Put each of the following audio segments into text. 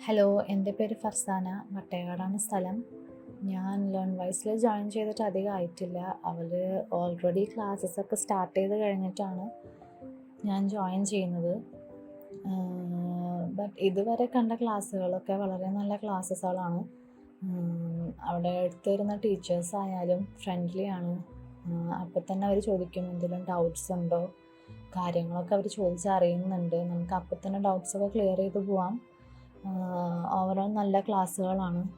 Hello എന്റെ പേര് ഫർസാന. മട്ടേകാടാണ് സ്ഥലം. ഞാൻ ലേൺ വൈസിൽ ജോയിൻ ചെയ്തിട്ട് അധികം ആയിട്ടില്ല. അവർ ഓൾറെഡി ക്ലാസ്സസ് ഒക്കെ സ്റ്റാർട്ട് ചെയ്ത് കഴിഞ്ഞിട്ടാണ് ഞാൻ ജോയിൻ ചെയ്യുന്നത്. ബട്ട് ഇതുവരെ കണ്ട ക്ലാസ്സുകളൊക്കെ വളരെ നല്ല ക്ലാസ്സസുകളാണ്. അവിടെ അടുത്ത് വരുന്ന ടീച്ചേഴ്സ് ആയാലും ഫ്രണ്ട്ലി ആണ്. അപ്പം തന്നെ അവർ ചോദിക്കും എന്തെങ്കിലും ഡൗട്ട്സ് ഉണ്ടോ? കാര്യങ്ങളൊക്കെ അവർ ചോദിച്ചറിയുന്നുണ്ട്. നമുക്ക് അപ്പം തന്നെ ഡൗട്ട്സൊക്കെ ക്ലിയർ ചെയ്ത് പോവാം. ഓവറോൾ നല്ല ക്ലാസ്സുകളാണ്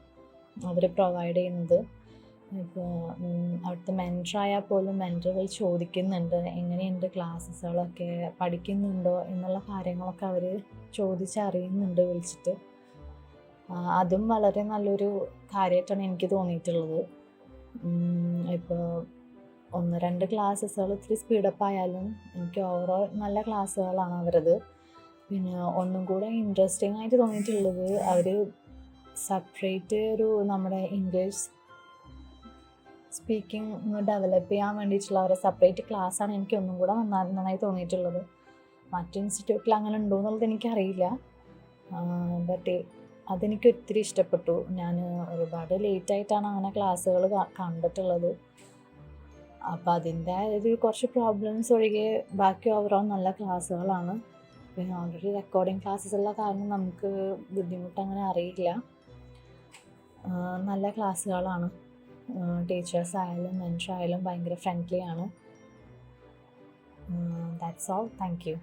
അവർ പ്രൊവൈഡ് ചെയ്യുന്നത്. ഇപ്പോൾ അവിടുത്തെ മെന്ററായാൽ പോലും മെന്ററുകൾ ചോദിക്കുന്നുണ്ട്. എങ്ങനെയുണ്ട് ക്ലാസ്സുകളൊക്കെ? പഠിക്കുന്നുണ്ടോ? എന്നുള്ള കാര്യങ്ങളൊക്കെ അവർ ചോദിച്ചറിയുന്നുണ്ട് വിളിച്ചിട്ട്. അതും വളരെ നല്ലൊരു കാര്യമായിട്ടാണ് എനിക്ക് തോന്നിയിട്ടുള്ളത്. ഇപ്പോൾ ഒന്ന് രണ്ട് ക്ലാസ്സുകൾ ഇത്തിരി സ്പീഡപ്പ് ആയാലും എനിക്ക് ഓവറോൾ നല്ല ക്ലാസ്സുകളാണ് അവരത്. പിന്നെ ഒന്നും കൂടെ ഇൻട്രസ്റ്റിംഗ് ആയിട്ട് തോന്നിയിട്ടുള്ളത് അവർ സെപ്പറേറ്റ് ഒരു നമ്മുടെ ഇംഗ്ലീഷ് സ്പീക്കിംഗ് ഡെവലപ്പ് ചെയ്യാൻ വേണ്ടിയിട്ടുള്ള അവരെ സെപ്പറേറ്റ് ക്ലാസ്സാണ് എനിക്ക് ഒന്നും കൂടെ നന്നായി നന്നായി തോന്നിയിട്ടുള്ളത്. മറ്റു ഇൻസ്റ്റിറ്റ്യൂട്ടിൽ അങ്ങനെ ഉണ്ടോ എന്നുള്ളത് എനിക്കറിയില്ല. ബട്ട് അതെനിക്ക് ഒത്തിരി ഇഷ്ടപ്പെട്ടു. ഞാൻ ഒരുപാട് ലേറ്റ് ആയിട്ടാണ് അങ്ങനെ ക്ലാസ്സുകൾ കണ്ടിട്ടുള്ളത്. അപ്പോൾ അതിന്റെ ഒരു കുറച്ച് പ്രോബ്ലംസ് ഒഴികെ ബാക്കി ഓവറോൾ നല്ല ക്ലാസ്സുകളാണ് പിന്നെ ഓൾറെഡി റെക്കോർഡിങ് ക്ലാസ്സസ് ഉള്ള കാരണം നമുക്ക് ബുദ്ധിമുട്ട് അങ്ങനെ അറിയില്ല. നല്ല ക്ലാസ്സുകളാണ്. ടീച്ചേഴ്സ് ആയാലും മെൻഷർ ഭയങ്കര ഫ്രണ്ട്ലി ആണ്. That's all thank you